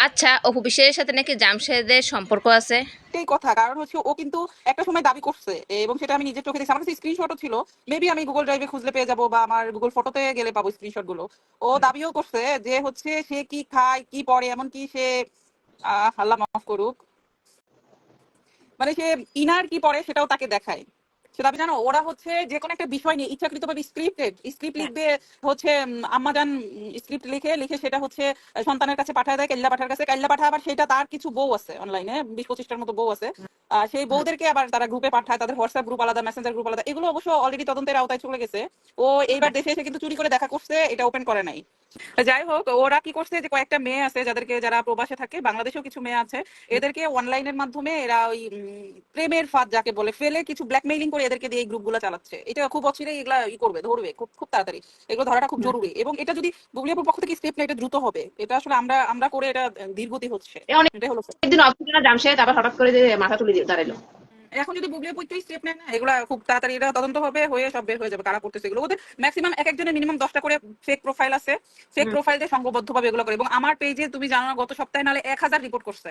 আচ্ছা অপু বিশ্বাসের সাথে নাকি জামশেদের সম্পর্ক আছে? এটাই কথা কারণ হচ্ছে ও কিন্তু একটা সময় দাবি করছে এবং সেটা আমি নিজের চোখে দেখছি। আমার কাছে স্ক্রিনশটও ছিল। মেবি আমি গুগল ড্রাইভে খুঁজলে পেয়ে যাব বা আমার গুগল ফটোতে গেলে পাবো স্ক্রিনশটগুলো ও দাবিও করছে যে হচ্ছে সে কি খায় কি পরে এমনকি সে আহ আল্লাহ মাফ করুক মানে সে ইনার কি পরে সেটাও তাকে দেখায়। সেটা জানো ওরা হচ্ছে যে কোনো একটা বিষয় নিয়ে ইচ্ছাকৃতভাবে স্ক্রিপ্টেড স্ক্রিপ্ট লিখবে হচ্ছে আম্মাজান স্ক্রিপ্ট লিখে লিখে সেটা হচ্ছে সন্তানের কাছে পাঠায় দেয় কেল্লা পাঠার কাছে কেল্লা পাঠা আবার সেটা তার কিছু বউ আছে অনলাইনে বিশ পঁচিশটার মতো বউ আছে। সেই বউদেরকে আবার তারা গ্রুপে পাঠায় তাদের হোয়াটসঅ্যাপ গ্রুপ আলাদা মেসেঞ্জার গ্রুপ আলাদা এগুলো অবশ্য অলরেডি তদন্তের আওতায় চলে গেছে। ও এইবার দেশে এসে কিন্তু চুরি করে দেখা করছে এটা ওপেন করে নাই। যাই হোক ওরা কি করছে যে কয়েকটা মেয়ে আছে যাদেরকে যারা প্রবাসে থাকে বাংলাদেশেও কিছু মেয়ে আছে এদেরকে অনলাইনের মাধ্যমে এরা ওই প্রেমের ফাঁদ যাকে বলে ফেলে কিছু ব্ল্যাকমেইলিং করে এদেরকে দিয়ে এই গ্রুপগুলো চালাচ্ছে। এটা খুব অচিরেই এগুলা ই করবে ধরবে খুব খুব তাড়াতাড়ি। এগুলো ধরাটা খুব জরুরি। এবং এটা যদি বুবলিয়াপুর পক্ষ থেকে স্টেপ নেয় এটা দ্রুত হবে। এটা আসলে আমরা আমরা করে এটা ধীরগতি হচ্ছে। এ অনেক- এটাই হলো একদিন অফিসে জামশেদ আবার হঠাৎ করে যে মাথা তুলে দাঁড়াল। এখন যদি বুগলে থেকে স্টেপ নেয় না এগুলো খুব তাড়াতাড়ি এটা তদন্ত হবে হয়ে সব বের হয়ে যাবে কারা করতেছে এগুলো। ওদের ম্যাক্সিমাম এক একজনের মিনিমাম দশটা করে ফেক প্রোফাইল আছে। ফেক। প্রোফাইল দিয়ে সংঘবদ্ধভাবে এগুলো করে। এবং আমার পেজে তুমি জানো না, গত সপ্তাহে নাহলে এক হাজার রিপোর্ট করছে।